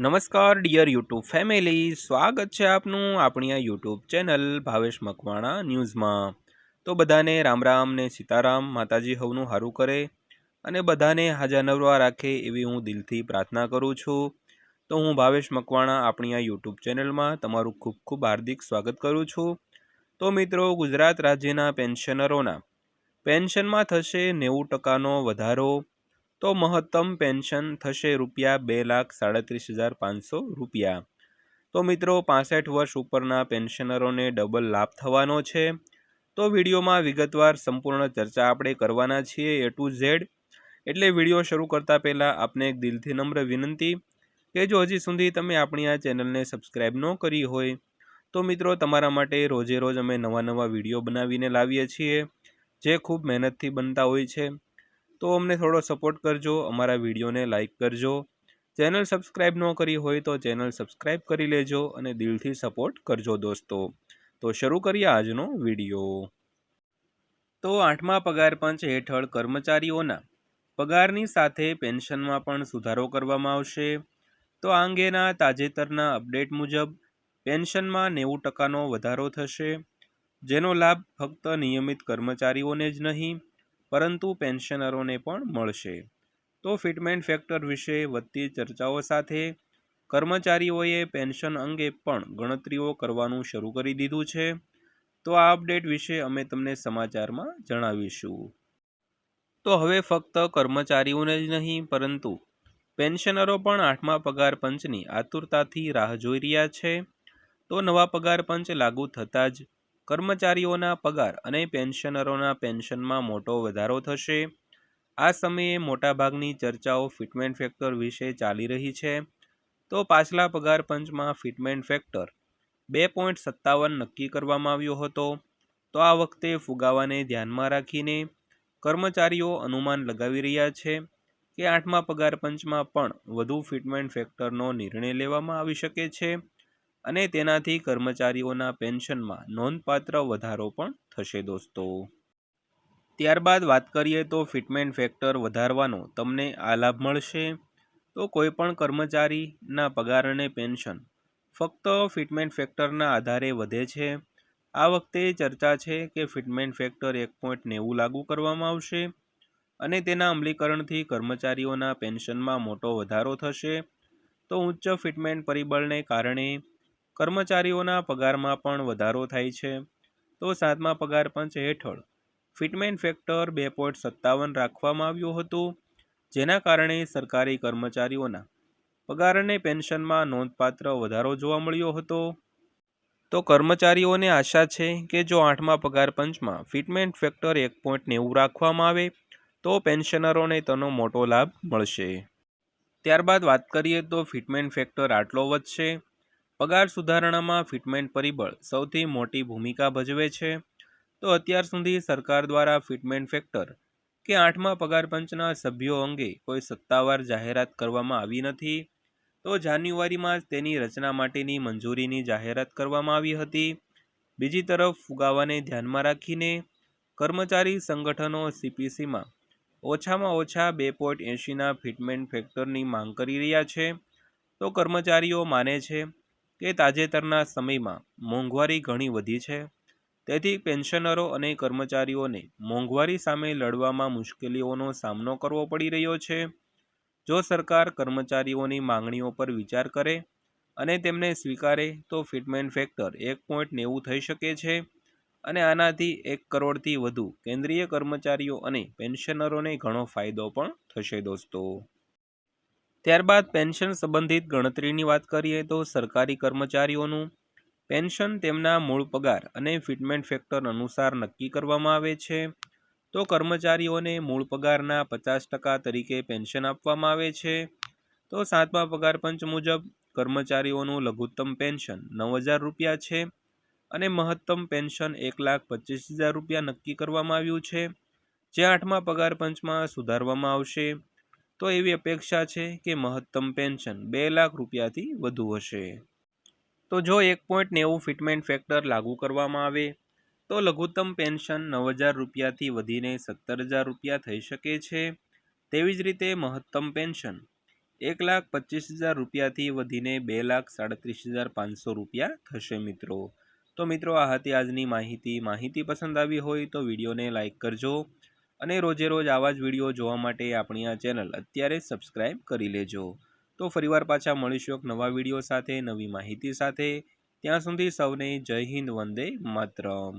નમસ્કાર dear YouTube family સ્વાગત છે આપનું આપણી આ યુટ્યુબ ચેનલ ભાવેશ મકવાણા ન્યૂઝમાં. તો બધાને રામ રામ ને સીતારામ માતાજી હવનું સારું કરે અને બધાને હાજા નવરવા રાખે એવી હું દિલથી પ્રાર્થના કરું છું. તો હું ભાવેશ મકવાણા આપણી આ યુટ્યુબ ચેનલમાં તમારું ખૂબ ખૂબ હાર્દિક સ્વાગત કરું છું. તો મિત્રો, ગુજરાત રાજ્યના પેન્શનરોના પેન્શનમાં થશે નેવું ટકાનો વધારો. તો મહત્તમ પેન્શન થશે રૂપિયા બે લાખ સાડત્રીસ હજાર પાંચસો રૂપિયા. તો મિત્રો, પાસઠ વર્ષ ઉપરના પેન્શનરોને ડબલ લાભ થવાનો છે. તો વિડીયોમાં વિગતવાર સંપૂર્ણ ચર્ચા આપણે કરવાના છીએ એ ટુ ઝેડ એટલે વીડિયો શરૂ કરતાં પહેલાં આપને એક દિલથી નમ્ર વિનંતી કે જો હજી સુધી તમે આપણી આ ચેનલને સબસ્ક્રાઈબ ન કરી હોય, તો મિત્રો તમારા માટે રોજે રોજ અમે નવા નવા વીડિયો બનાવીને લાવીએ છીએ, જે ખૂબ મહેનતથી બનતા હોય છે. તો અમને થોડો સપોર્ટ કરજો, અમારા વિડીયોને લાઇક કરજો. ચેનલ સબસ્ક્રાઈબ ન કરી હોય તો ચેનલ સબસ્ક્રાઈબ કરી લેજો અને દિલથી સપોર્ટ કરજો દોસ્તો. તો શરૂ કરીએ આજનો વીડિયો. તો આઠમા પગાર પંચ હેઠળ કર્મચારીઓના પગારની સાથે પેન્શનમાં પણ સુધારો કરવામાં આવશે. તો આ અંગેના તાજેતરના અપડેટ મુજબ પેન્શનમાં નેવું ટકાનો વધારો થશે. જેનો લાભ ફક્ત નિયમિત કર્મચારીઓને જ નહીં પરંતુ પેન્શનરોને પણ મળશે. તો ફિટમેન્ટ ફેક્ટર વિશે વધતી ચર્ચાઓ સાથે કર્મચારીઓએ પેન્શન અંગે પણ ગણતરીઓ કરવાનું શરૂ કરી દીધું છે. તો આ અપડેટ વિશે અમે તમને સમાચારમાં જણાવીશું. તો હવે ફક્ત કર્મચારીઓને જ નહીં, પરંતુ પેન્શનરો પણ આઠમા પગાર પંચની આતુરતાથી રાહ જોઈ રહ્યા છે. તો નવા પગાર પંચ લાગુ થતાં જ કર્મચારીઓના પગાર અને પેન્શનરોના પેન્શનમાં મોટો વધારો થશે. આ સમયે મોટાભાગની ચર્ચાઓ ફિટમેન્ટ ફેક્ટર વિશે ચાલી રહી છે. તો પાછલા પગાર પંચમાં ફિટમેન્ટ ફેક્ટર બે પોઈન્ટ સત્તાવન નક્કી કરવામાં આવ્યો હતો. તો આ વખતે ફુગાવાને ધ્યાનમાં રાખીને કર્મચારીઓ અનુમાન લગાવી રહ્યા છે કે આઠમા પગાર પંચમાં પણ વધુ ફિટમેન્ટ ફેક્ટરનો નિર્ણય લેવામાં આવી શકે છે. અને તેનાથી કર્મચારીઓના પેન્શનમાં નોંધપાત્ર વધારો પણ થશે દોસ્તો. ત્યારબાદ વાત કરીએ તો ફિટમેન્ટ ફેક્ટર વધારવાનો તમને આ લાભ મળશે. તો કોઈપણ કર્મચારીના પગાર અને પેન્શન ફક્ત ફિટમેન્ટ ફેક્ટરના આધારે વધે છે. આ વખતે ચર્ચા છે કે ફિટમેન્ટ ફેક્ટર એક પોઈન્ટ નેવું લાગુ કરવામાં આવશે અને તેના અમલીકરણથી કર્મચારીઓના પેન્શનમાં મોટો વધારો થશે. તો ઉચ્ચ ફિટમેન્ટ પરિબળને કારણે કર્મચારીઓના પગારમાં પણ વધારો થાય છે. તો સાતમા પગાર પંચ હેઠળ ફિટમેન્ટ ફેક્ટર બે પોઈન્ટ સત્તાવન રાખવામાં આવ્યું હતું, જેના કારણે સરકારી કર્મચારીઓના પગાર અને પેન્શનમાં નોંધપાત્ર વધારો જોવા મળ્યો હતો. તો કર્મચારીઓને આશા છે કે જો આઠમા પગાર પંચમાં ફિટમેન્ટ ફેક્ટર એક પોઈન્ટ નેવું રાખવામાં આવે, તો પેન્શનરોને તેનો મોટો લાભ મળશે. ત્યારબાદ વાત કરીએ તો ફિટમેન્ટ ફેક્ટર આટલો વધશે. પગાર સુધારણામાં ફિટમેન્ટ પરિબળ સૌથી મોટી ભૂમિકા ભજવે છે. તો અત્યાર સુધી સરકાર દ્વારા ફિટમેન્ટ ફેક્ટર કે આઠમા પગાર પંચના સભ્યો અંગે કોઈ સત્તાવાર જાહેરાત કરવામાં આવી નથી. તો જાન્યુઆરીમાં તેની રચના માટેની મંજૂરીની જાહેરાત કરવામાં આવી હતી. બીજી તરફ ફુગાવાને ધ્યાનમાં રાખીને કર્મચારી સંગઠનો સીપીસીમાં ઓછામાં ઓછા બે પોઈન્ટ એંશીના ફિટમેન્ટ ફેક્ટરની માંગ કરી રહ્યા છે. તો કર્મચારીઓ માને છે કે તાજેતરના સમયમાં મોંઘવારી ઘણી વધી છે? તેથી પેન્શનરો અને કર્મચારીઓને મોંઘવારી સામે લડવામાં મુશ્કેલીઓનો સામનો કરવો પડી રહ્યો છે. જો સરકાર કર્મચારીઓની માંગણીઓ પર વિચાર કરે અને તેમને સ્વીકારે, તો ફિટમેન્ટ ફેક્ટર એક પોઈન્ટ નેવું થઈ શકે છે અને આનાથી એક કરોડથી વધુ કેન્દ્રીય કર્મચારીઓ અને પેન્શનરોને ઘણો ફાયદો પણ થશે દોસ્તો. ત્યારબાદ પેન્શન સંબંધિત ગણતરીની વાત કરીએ તો સરકારી કર્મચારીઓનું પેન્શન તેમના મૂળ પગાર અને ફિટમેન્ટ ફેક્ટર અનુસાર નક્કી કરવામાં આવે છે. તો કર્મચારીઓને મૂળ પગારના પચાસ ટકા તરીકે પેન્શન આપવામાં આવે છે. તો સાતમા પગાર પંચ મુજબ કર્મચારીઓનું લઘુત્તમ પેન્શન નવ હજાર રૂપિયા છે અને મહત્તમ પેન્શન એક લાખ પચીસ હજાર રૂપિયા નક્કી કરવામાં આવ્યું છે. જે આઠમા પગાર પંચમાં સુધારવામાં આવશે. તો એવી અપેક્ષા છે કે મહત્તમ પેન્શન બે લાખ રૂપિયાથી વધુ હશે. તો જો એક પોઈન્ટ નેવું ફિટમેન્ટ ફેક્ટર લાગુ કરવામાં આવે, તો લઘુત્તમ પેન્શન નવ હજાર રૂપિયાથી વધીને સત્તર હજાર રૂપિયા થઈ શકે છે. તેવી જ રીતે મહત્તમ પેન્શન એક લાખ પચીસ હજાર રૂપિયાથી વધીને બે લાખ સાડત્રીસ હજાર પાંચસો રૂપિયા થશે મિત્રો. તો મિત્રો, આ હતી આજની માહિતી. માહિતી પસંદ આવી હોય તો વિડીયોને લાઇક કરજો. અને રોજે રોજ આવા જ વીડિયો જોવા માટે આપણી આ ચેનલ અત્યારે સબસ્ક્રાઈબ કરી લેજો. તો ફરીવાર પાછા મળીશું એક નવા વીડિયો સાથે, નવી માહિતી સાથે. ત્યાં સુધી સૌને જય હિન્દ, વંદે માતરમ.